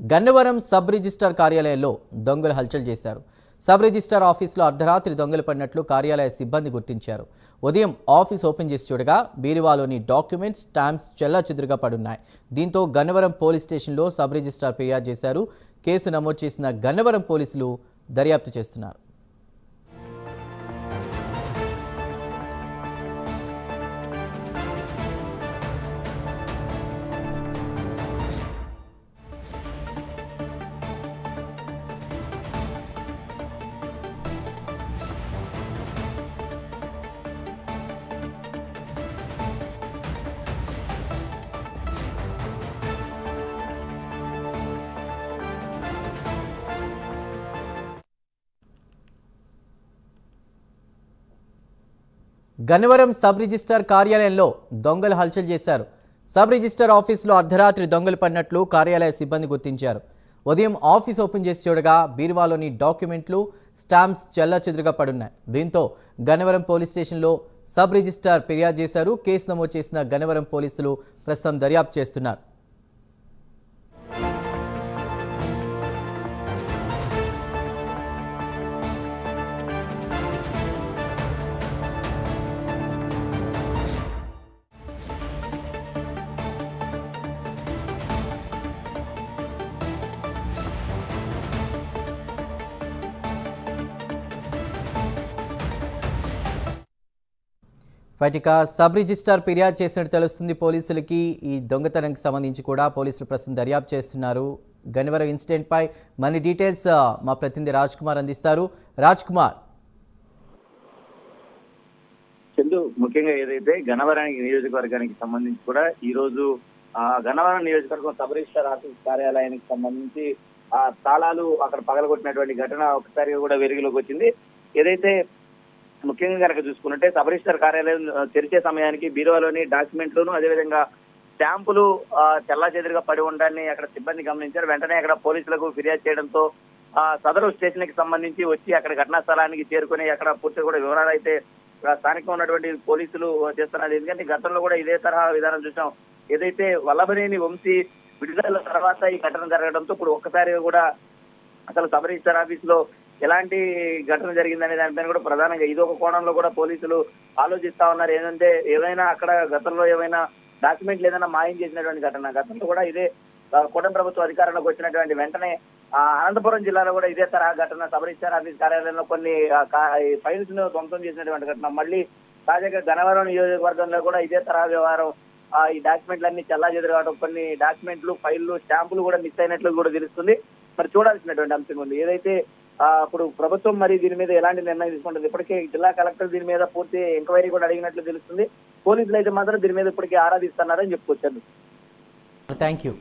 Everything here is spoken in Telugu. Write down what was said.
గన్నవరం సబ్ రిజిస్టార్ కార్యాలయంలో దొంగలు హల్చల్ చేశారు. సబ్ రిజిస్టార్ ఆఫీసులో అర్ధరాత్రి దొంగలు పడినట్లు కార్యాలయ సిబ్బంది గుర్తించారు. ఉదయం ఆఫీస్ ఓపెన్ చేసి చూడగా బీరువాలోని డాక్యుమెంట్స్ స్టాంప్స్ చెల్లాచెదురుగా పడున్నాయి. దీంతో గన్నవరం పోలీస్ స్టేషన్లో సబ్ రిజిస్టార్ ఫిర్యాదు చేశారు. కేసు నమోదు చేసిన గన్నవరం పోలీసులు దర్యాప్తు చేస్తున్నారు. గన్నవరం సబ్ రిజిస్టార్ కార్యాలయంలో దొంగలు హల్చల్ చేశారు. సబ్ రిజిస్టార్ ఆఫీసులో అర్ధరాత్రి దొంగలు పడినట్లు కార్యాలయ సిబ్బంది గుర్తించారు. ఉదయం ఆఫీస్ ఓపెన్ చేసి చూడగా బీరువాలోని డాక్యుమెంట్లు స్టాంప్స్ చెల్లాచెదురుగా పడున్నాయి. దీంతో గన్నవరం పోలీస్ స్టేషన్లో సబ్ రిజిస్టార్ ఫిర్యాదు చేశారు. కేసు నమోదు చేసిన గన్నవరం పోలీసులు ప్రస్తుతం దర్యాప్తు చేస్తున్నారు. రైట్ సబ్ రిజిస్టార్ ఫిర్యాదు చేసినట్టు తెలుస్తుంది. పోలీసులకి ఈ దొంగతనానికి సంబంధించి కూడా పోలీసులు ప్రస్తుతం దర్యాప్తు చేస్తున్నారు. గనివరం ఇన్సిడెంట్ పై మరిన్ని డీటెయిల్స్ మా ప్రతినిధి రాజ్ కుమార్ అందిస్తారు. రాజ్ కుమార్ చందు ముఖ్యంగా ఏదైతే గణవరానికి నియోజకవర్గానికి సంబంధించి కూడా ఈ రోజు ఆ గణవరం నియోజకవర్గం సబ్ రిజిస్టార్ ఆఫీస్ కార్యాలయానికి సంబంధించి ఆ తాళాలు అక్కడ పగలగొట్టినటువంటి ఘటన ఒకసారిగా కూడా వెలుగులోకి వచ్చింది. ఏదైతే ముఖ్యంగా కనుక చూసుకున్నట్టే సబ్ రిజిస్టర్ కార్యాలయం తెరిచే సమయానికి బీరువాలోని డాక్యుమెంట్లను అదేవిధంగా స్టాంపులు తెల్లా పడి ఉండడాన్ని అక్కడ సిబ్బంది గమనించారు. వెంటనే అక్కడ పోలీసులకు ఫిర్యాదు చేయడంతో ఆ సదరు స్టేషన్కి సంబంధించి వచ్చి అక్కడ ఘటనా స్థలానికి చేరుకుని అక్కడ పూర్తి కూడా వివరాలు అయితే స్థానికంగా ఉన్నటువంటి పోలీసులు చేస్తున్నారు. ఎందుకంటే గతంలో కూడా ఇదే తరహా విధానం చూసాం ఏదైతే వల్లభనేని వంశీ విడుదల తర్వాత ఈ ఘటన జరగడంతో ఇప్పుడు ఒక్కసారిగా కూడా అసలు సబ్ రిజిస్టర్ ఆఫీస్లో ఎలాంటి ఘటన జరిగిందనే దానిపైన కూడా ప్రధానంగా ఇది ఒక కోణంలో కూడా పోలీసులు ఆలోచిస్తా ఉన్నారు. ఏంటంటే ఏదైనా అక్కడ గతంలో ఏమైనా డాక్యుమెంట్లు ఏదైనా మాయం చేసినటువంటి ఘటన గతంలో కూడా ఇదే కూటమి ప్రభుత్వం అధికారంలోకి వచ్చినటువంటి వెంటనే అనంతపురం జిల్లాలో కూడా ఇదే తరహా ఘటన సబ్ ఆఫీస్ కార్యాలయంలో కొన్ని ఫైల్స్ను ధ్వంసం చేసినటువంటి ఘటన. మళ్ళీ తాజాగా గనవరం నియోజకవర్గంలో కూడా ఇదే తరహా వ్యవహారం ఈ డాక్యుమెంట్లు అన్ని చల్లా కావడం కొన్ని డాక్యుమెంట్లు ఫైళ్ళు స్టాంపులు కూడా మిస్ అయినట్లు కూడా తెలుస్తుంది. మరి చూడాల్సినటువంటి అంశం ఉంది. ఏదైతే అప్పుడు ప్రభుత్వం మరి దీని మీద ఎలాంటి నిర్ణయం తీసుకుంటుంది? ఇప్పటికే జిల్లా కలెక్టర్ దీని మీద పూర్తి ఎంక్వైరీ కూడా అడిగినట్లు తెలుస్తుంది. పోలీసులు అయితే మాత్రం దీని మీద ఇప్పటికే ఆరాధిస్తున్నారని చెప్పుకొచ్చారు. Thank you